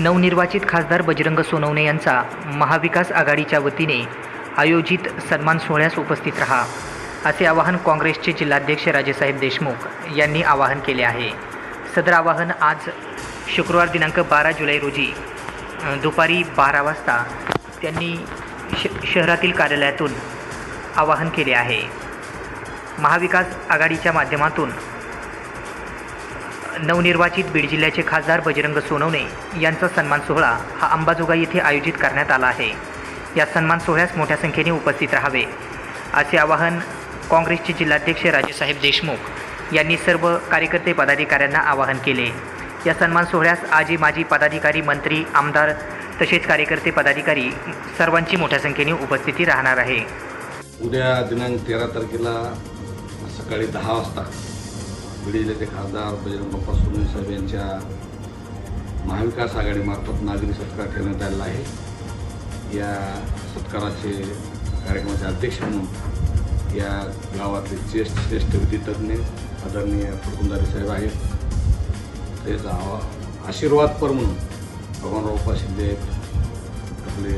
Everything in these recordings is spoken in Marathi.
नवनिर्वाचित खासदार बजरंग सोनवणे यांचा महाविकास आघाडीच्या वतीने आयोजित सन्मान सोहळ्यास उपस्थित रहा असे आवाहन काँग्रेसचे जिल्हाध्यक्ष राजेसाहेब देशमुख यांनी आवाहन केले आहे. सदर आवाहन आज शुक्रवार दिनांक बारा जुलै रोजी दुपारी बारा वाजता त्यांनी श शहरातील कार्यालयातून आवाहन केले आहे. महाविकास आघाडीच्या माध्यमातून नवनिर्वाचित बीड जिल्ह्याचे खासदार बजरंग सोनवणे यांचा सन्मान सोहळा हा अंबाजोगाई येथे आयोजित करण्यात आला आहे. या सन्मान सोहळ्यास मोठ्या संख्येने उपस्थित राहावे. असे आवाहन काँग्रेसचे जिल्हाध्यक्ष राजेसाहेब देशमुख यांनी सर्व कार्यकर्ते पदाधिकाऱ्यांना आवाहन केले. या सन्मान सोहळ्यास आजी माजी पदाधिकारी मंत्री आमदार तसेच कार्यकर्ते पदाधिकारी सर्वांची मोठ्या संख्येने उपस्थिती राहणार आहे. उद्या दिनांक तेरा तारखेला सकाळी दहा वाजता बीड खासदार बजरंग बाप्पा सोनवणे साहेब यांच्या महाविकास आघाडीमार्फत नागरी सत्कार ठेवण्यात आलेला आहे. या सत्काराचे कार्यक्रमाचे अध्यक्ष म्हणून या गावातले ज्येष्ठ श्रेष्ठ विधितज्ञ आदरणीय फुकुंदारी साहेब आहेत. तेच आवा- आशीर्वादपर म्हणून भगवानराव उप्पा शिंदे आहेत. आपले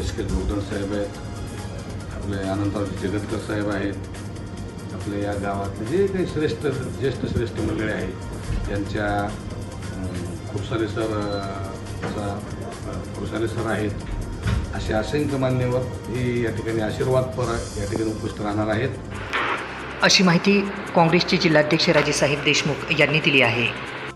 एस के जोगदन साहेब आहेत. आपले अनंतराव जगतकर साहेब आहेत. आपल्या या गावातले जे काही श्रेष्ठ ज्येष्ठ श्रेष्ठ मंडळी आहेत यांच्या खूप सारे सर अं, सर आहेत असे असंख्य मान्यवर हे या ठिकाणी आशीर्वादपर या ठिकाणी उपस्थित राहणार आहेत. अशी माहिती काँग्रेसचे जिल्हाध्यक्ष राजेसाहेब देशमुख यांनी दिली आहे.